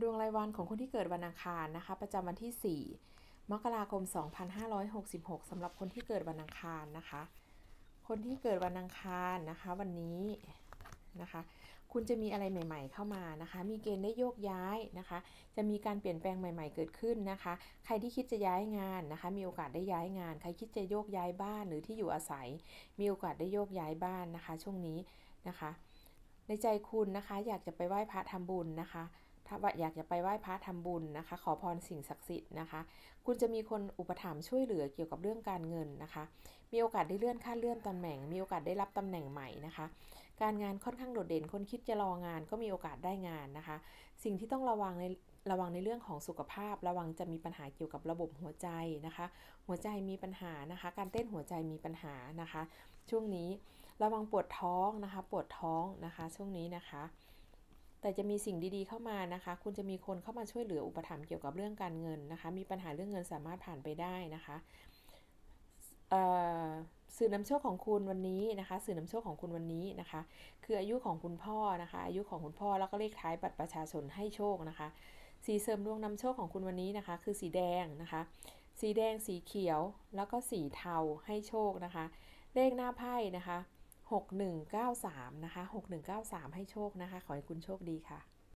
ดวงรายวันของคนที่เกิดวันอังคารนะคะ ประจำวันที่ 4 มกราคม 2566สำหรับคนที่เกิดวันอังคารนะคะ คนที่เกิดวันอังคารนะคะวันนี้นะคะ คุณจะมีอะไรใหม่ ๆ เข้ามานะคะ มีเกณฑ์ได้โยกย้ายนะคะ จะมีการเปลี่ยนแปลงใหม่ ๆ เกิดขึ้นนะคะ ใครที่คิดจะย้ายงานนะคะ มีโอกาสได้ย้ายงาน ใครคิดจะโยกย้ายบ้านหรือที่อยู่อาศัย มีโอกาสได้โยกย้ายบ้านนะคะ ช่วงนี้นะคะ ในใจคุณนะคะ อยากจะไปไหว้พระทำบุญนะคะ ถ้าอยากจะไปไหว้พระทำบุญนะคะ ขอพรสิ่งศักดิ์สิทธิ์นะคะ คุณจะมีคนอุปถัมภ์ช่วยเหลือเกี่ยวกับเรื่องการเงินนะคะ มีโอกาสได้เลื่อนขั้นเลื่อนตำแหน่ง มีโอกาสได้รับตำแหน่งใหม่นะคะ การงานค่อนข้างโดดเด่น คนคิดจะรองานก็มีโอกาสได้งานนะคะ สิ่งที่ต้องระวังในระวังในเรื่องของสุขภาพ ระวังจะมีปัญหาเกี่ยวกับระบบหัวใจนะคะ หัวใจมีปัญหานะคะ การเต้นหัวใจมีปัญหานะคะ ช่วงนี้ระวังปวดท้องนะคะ ปวดท้องนะคะ ช่วงนี้นะคะ แต่จะมีสิ่งดีๆเข้ามานะคะ คุณจะมีคนเข้ามาช่วยเหลืออุปถัมภ์เกี่ยวกับเรื่องการเงินนะคะ มีปัญหาเรื่องเงินสามารถผ่านไปได้นะคะสื่อนำโชคของคุณวันนี้นะคะ สื่อนำโชคของคุณวันนี้นะคะ คืออายุของคุณพ่อนะคะ อายุของคุณพ่อแล้วก็เลขท้ายบัตรประชาชนให้โชคนะคะ สีเสริมดวงนำโชคของคุณวันนี้นะคะ คือสีแดงนะคะ สีแดงสีเขียวแล้วก็สีเทาให้โชคนะคะ เลขหน้าไพ่นะคะ 6193 นะคะ 6193 ให้โชคนะคะ ขอให้คุณโชคดีค่ะ